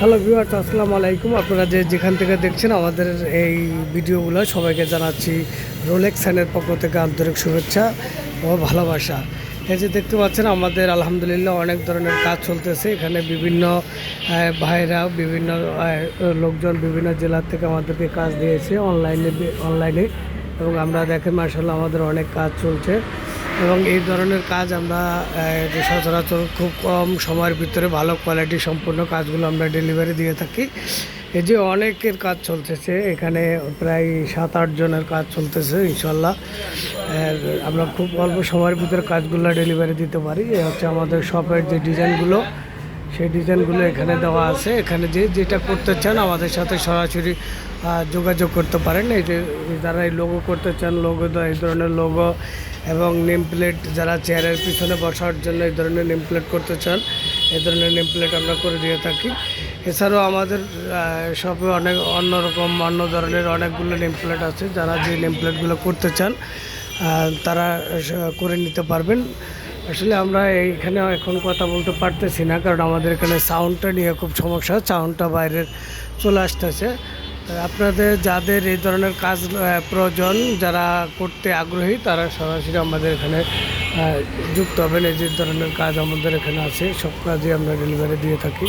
Hello viewers, আসসালামু আলাইকুম। আপনারা যে যেখান থেকে দেখছেন আমাদের এই ভিডিওগুলো, সবাইকে জানাচ্ছি রোলেক্স স্যানের পক্ষ থেকে আন্তরিক শুভেচ্ছা ও ভালোবাসা। এই যে দেখতে পাচ্ছেন, আমাদের আলহামদুলিল্লাহ অনেক ধরনের কাজ চলতেছে। এখানে বিভিন্ন ভাইরা বিভিন্ন লোকজন বিভিন্ন জেলার থেকে আমাদেরকে কাজ দিয়েছে অনলাইনে অনলাইনে। এবং আমরা দেখেন মার্শাল্লাহ আমাদের অনেক কাজ চলছে। এবং এই ধরনের কাজ আমরা সচরাচর খুব কম সময়ের ভিতরে ভালো কোয়ালিটি সম্পূর্ণ কাজগুলো আমরা ডেলিভারি দিয়ে থাকি। এই যে অনেকের কাজ চলতেছে, এখানে প্রায় সাত, আট জনের কাজ চলতেছে ইনশাল্লাহ। আমরা খুব অল্প সময়ের ভিতরে কাজগুলো ডেলিভারি দিতে পারি। হচ্ছে আমাদের শপের যে ডিজাইনগুলো সেই ডিজাইনগুলো এখানে দেওয়া আছে। এখানে যে যেটা করতে চান আমাদের সাথে সরাসরি যোগাযোগ করতে পারেন। এই যে যারা এই লোগো করতে চান লোগো এই ধরনের লোগো এবং নেম প্লেট যারা চেয়ারের পিছনে বসার জন্য এই ধরনের নেম প্লেট করতে চান, এই ধরনের নেম প্লেট আমরা করে দিয়ে থাকি। এছাড়াও আমাদের শপে অনেক অন্যরকম অন্য ধরনের অনেকগুলো নেম প্লেট আছে। যারা যে নেম প্লেটগুলো করতে চান তারা করে নিতে পারবেন। আসলে আমরা এইখানে এখন কথা বলতে পারতেছি না, কারণ আমাদের এখানে সাউন্ডটা নিয়ে খুব সমস্যা সাউন্ডটা বাইরের চলে আসতেছে। আপনাদের যাদের এই ধরনের কাজ প্রয়োজন, যারা করতে আগ্রহী, তারা সরাসরি আমাদের এখানে যুক্ত হবেন। এই যে ধরনের কাজ আমাদের এখানে আছে, সব কাজই আমরা ডেলিভারি দিয়ে থাকি।